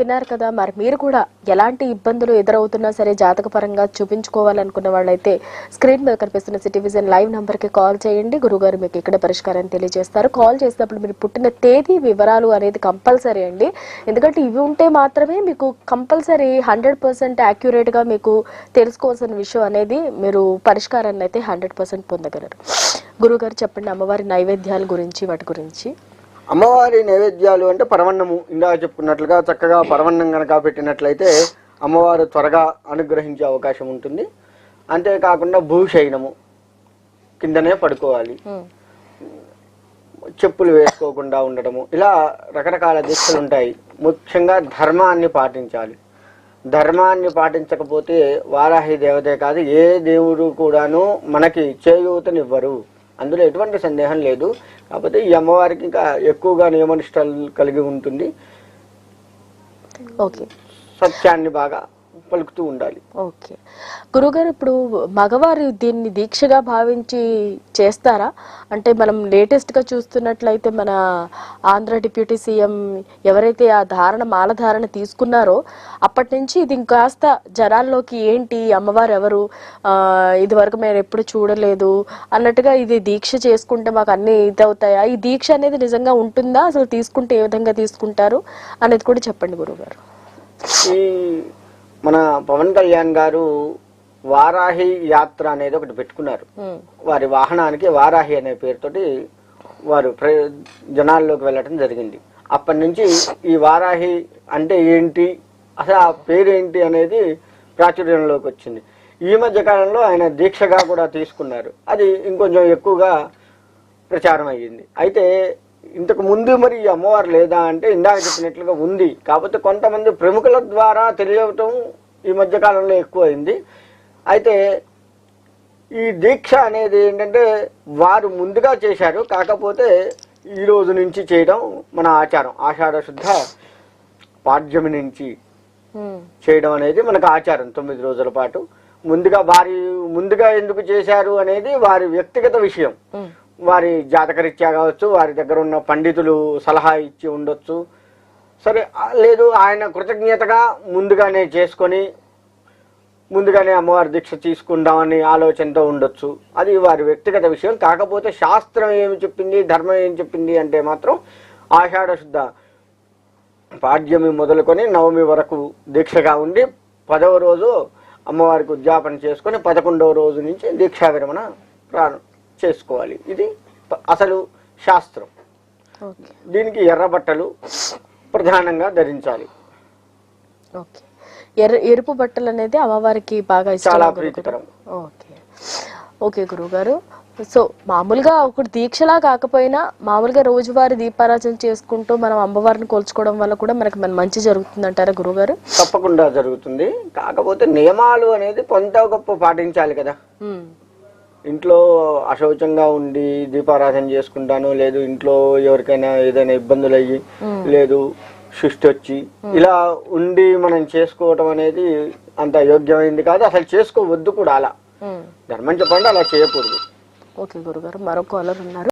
విన్నారు కదా. మరి మీరు కూడా ఎలాంటి ఇబ్బందులు ఎదురవుతున్నా సరే జాతక పరంగా చూపించుకోవాలనుకున్న వాళ్ళైతే స్క్రీన్ మీద కనిపిస్తున్న సిటివిజన్ లైవ్ నంబర్కి కాల్ చేయండి. గురుగారు మీకు ఇక్కడ పరిష్కారాన్ని తెలియజేస్తారు. కాల్ చేసినప్పుడు మీరు పుట్టిన తేదీ వివరాలు అనేది కంపల్సరీ అండి. ఎందుకంటే ఇవి ఉంటే మాత్రమే మీకు కంపల్సరీ హండ్రెడ్ పర్సెంట్ యాక్యురేట్గా మీకు తెలుసుకోవాల్సిన విషయం అనేది మీరు పరిష్కారాన్ని అయితే హండ్రెడ్ పర్సెంట్ పొందగలరు. గురుగారు చెప్పండి అమ్మవారి నైవేద్యాల గురించి వాటి గురించి. అమ్మవారి నైవేద్యాలు అంటే పరవన్నము ఇందాక చెప్పుకున్నట్లుగా చక్కగా పరవన్నం కనుక పెట్టినట్లయితే అమ్మవారు త్వరగా అనుగ్రహించే అవకాశం ఉంటుంది. అంతేకాకుండా భూశయనము కిందనే పడుకోవాలి. చెప్పులు వేసుకోకుండా ఉండటము ఇలా రకరకాల దీక్షలు ఉంటాయి. ముఖ్యంగా ధర్మాన్ని పాటించాలి. ధర్మాన్ని పాటించకపోతే వారాహి దేవతే కాదు ఏ దేవుడు కూడాను మనకి చేయూతనివ్వరు. అందులో ఎటువంటి సందేహం లేదు. కాకపోతే ఈ అమ్మవారికి ఇంకా ఎక్కువగా నియమనిష్టలు కలిగి ఉంటుంది. ఓకే. సత్యాన్ని బాగా పలుకుతూ ఉండాలి. ఓకే. గురుగారు ఇప్పుడు మగవారు దీన్ని దీక్షగా భావించి చేస్తారా? అంటే మనం లేటెస్ట్గా చూస్తున్నట్లయితే మన ఆంధ్ర డిప్యూటీ సీఎం ఎవరైతే ఆ ధారణ మాల ధారణ తీసుకున్నారో అప్పటి నుంచి ఇది ఇంకాస్త జనాల్లోకి ఏంటి అమ్మవారు ఎవరు ఇది వరకు మేము ఎప్పుడు చూడలేదు అన్నట్టుగా ఇది దీక్ష చేసుకుంటే మాకు అన్ని ఇదవుతాయా? ఈ దీక్ష అనేది నిజంగా ఉంటుందా? అసలు తీసుకుంటే ఏ విధంగా తీసుకుంటారు? అనేది కూడా చెప్పండి గురుగారు. ఈ మన పవన్ కళ్యాణ్ గారు వారాహి యాత్ర అనేది ఒకటి పెట్టుకున్నారు. వారి వాహనానికి వారాహి అనే పేరుతోటి వారు ప్ర జనాల్లోకి వెళ్ళటం జరిగింది. అప్పటి నుంచి ఈ వారాహి అంటే ఏంటి అసలు ఆ పేరేంటి అనేది ప్రాచుర్యంలోకి వచ్చింది. ఈ మధ్య కాలంలో ఆయన దీక్షగా కూడా తీసుకున్నారు. అది ఇంకొంచెం ఎక్కువగా ప్రచారం అయ్యింది. అయితే ఇంతకు ముందు మరి ఈ అమ్మవారు లేదా అంటే ఇందాక చెప్పినట్లుగా ఉంది. కాకపోతే కొంతమంది ప్రముఖుల ద్వారా తెలియటం ఈ మధ్య కాలంలో ఎక్కువైంది. అయితే ఈ దీక్ష అనేది ఏంటంటే వారు ముందుగా చేశారు. కాకపోతే ఈ రోజు నుంచి చేయడం మన ఆచారం. ఆషాఢ శుద్ధ పాడ్యమి నుంచి చేయడం అనేది మనకు ఆచారం తొమ్మిది రోజుల పాటు. ముందుగా వారి ముందుగా ఎందుకు చేశారు అనేది వారి వ్యక్తిగత విషయం. వారి జాతకరీత్యా కావచ్చు వారి దగ్గర ఉన్న పండితులు సలహా ఇచ్చి ఉండొచ్చు. సరే లేదు ఆయన కృతజ్ఞతగా ముందుగానే చేసుకొని ముందుగానే అమ్మవారి దీక్ష తీసుకుందామని ఆలోచనతో ఉండొచ్చు. అది వారి వ్యక్తిగత విషయం. కాకపోతే శాస్త్రం ఏమి చెప్పింది ధర్మం ఏం చెప్పింది అంటే మాత్రం ఆషాఢ శుద్ధ పాడ్యమి మొదలుకొని నవమి వరకు దీక్షగా ఉండి పదవ రోజు అమ్మవారికి ఉద్యాపన చేసుకొని పదకొండవ రోజు నుంచి దీక్షా విరమణ ప్రారంభం చేసుకోవాలి. ఇది అసలు శాస్త్రం. ఓకే. దీనికి ఎర్ర బట్టలు ప్రధానంగా ధరించాలి. ఓకే. ఎర్ర ఎరుపు బట్టలు అనేది అమ్మవారికి బాగా చాలా. ప్రీతికరం. ఓకే. ఓకే గురుగారు సో మామూలుగా ఒకటి దీక్షలా కాకపోయినా మామూలుగా రోజువారీ దీపారాధన చేసుకుంటూ మనం అమ్మవారిని కొలుచుకోవడం వల్ల కూడా మనకి మన మంచి జరుగుతుందంటారా గురుగారు తప్పకుండా జరుగుతుంది. కాకపోతే నియమాలు అనేది కొంత గొప్ప పాటించాలి కదా. ఇంట్లో అశౌచంగా ఉండి దీపారాధన చేసుకుంటాను లేదు ఇంట్లో ఎవరికైనా ఏదైనా ఇబ్బందులు అయ్యి లేదు సృష్టి వచ్చి ఇలా ఉండి మనం చేసుకోవటం అనేది అంత యోగ్యమైంది కాదు అసలు చేసుకోవద్దు కూడా అలా. ధర్మం చెప్పండి అలా చేయకూడదు. ఓకే గురుగారు మరో కాలర్ ఉన్నారు.